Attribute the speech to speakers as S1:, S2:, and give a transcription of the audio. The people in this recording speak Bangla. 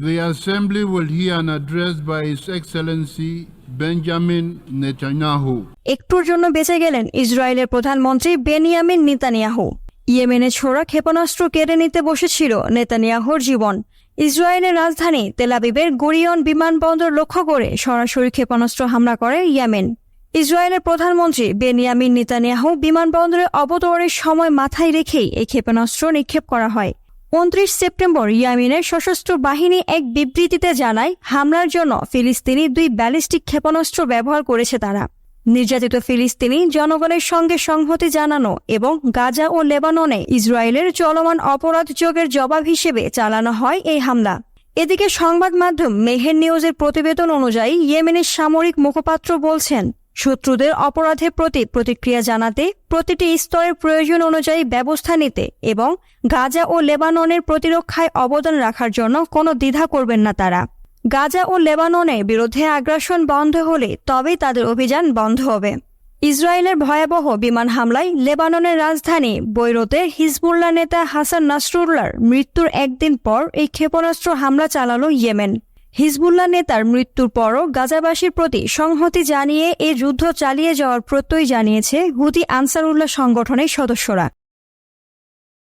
S1: The assembly will hear an address by His Excellency Benjamin Netanyahu
S2: একটুর জন্য বেঁচে গেলেন ইসরায়েলের প্রধানমন্ত্রী বেনিয়ামিন নেতানিয়াহু ইয়েমেনে ছোড়া ক্ষেপণাস্ত্র কেড়ে নিতে বসেছিল নেতানিয়াহুর জীবন ইসরায়েলের রাজধানী তেলাবিবের গরিয়ন বিমানবন্দর লক্ষ্য করে সরাসরি ক্ষেপণাস্ত্র হামলা করে ইয়েমেন ইসরায়েলের প্রধানমন্ত্রী বেনিয়ামিন নেতানিয়াহু বিমানবন্দরে অবতরণের সময় মাথায় রেখেই এই ক্ষেপণাস্ত্র নিক্ষেপ করা হয় উনত্রিশ সেপ্টেম্বর ইয়ামিনের সশস্ত্র বাহিনী এক বিবৃতিতে জানায় হামলার জন্য ফিলিস্তিনি দুই ব্যালিস্টিক ক্ষেপণাস্ত্র ব্যবহার করেছে তারা নির্যাতিত ফিলিস্তিনি জনগণের সঙ্গে সংহতি জানানো এবং গাজা ও লেবাননে ইসরায়েলের চলমান অপরাধযোগের জবাব হিসেবে চালানো হয় এই হামলা এদিকে সংবাদ মাধ্যম মেহের নিউজের প্রতিবেদন অনুযায়ী ইয়েমেনের সামরিক মুখপাত্র বলছেন শত্রুদের অপরাধের প্রতি প্রতিক্রিয়া জানাতে প্রতিটি স্তরের প্রয়োজন অনুযায়ী ব্যবস্থা নিতে এবং গাজা ও লেবাননের প্রতিরক্ষায় অবদান রাখার জন্য কোনো দ্বিধা করবেন না তারা গাজা ও লেবাননের বিরুদ্ধে আগ্রাসন বন্ধ হলে তবেই তাদের অভিযান বন্ধ হবে ইসরায়েলের ভয়াবহ বিমান হামলায় লেবাননের রাজধানী বৈরতে হিজবুল্লা নেতা হাসান নাসরুল্লার মৃত্যুর একদিন পর এই ক্ষেপণাস্ত্র হামলা চালালো ইয়েমেন হিজবুল্লাহ নেতার মৃত্যুর পরও গাজাবাসীর প্রতি সংহতি জানিয়ে এ যুদ্ধ চালিয়ে যাওয়ার প্রত্যয় জানিয়েছে হুতি আনসারুল্লাহ সংগঠনের সদস্যরা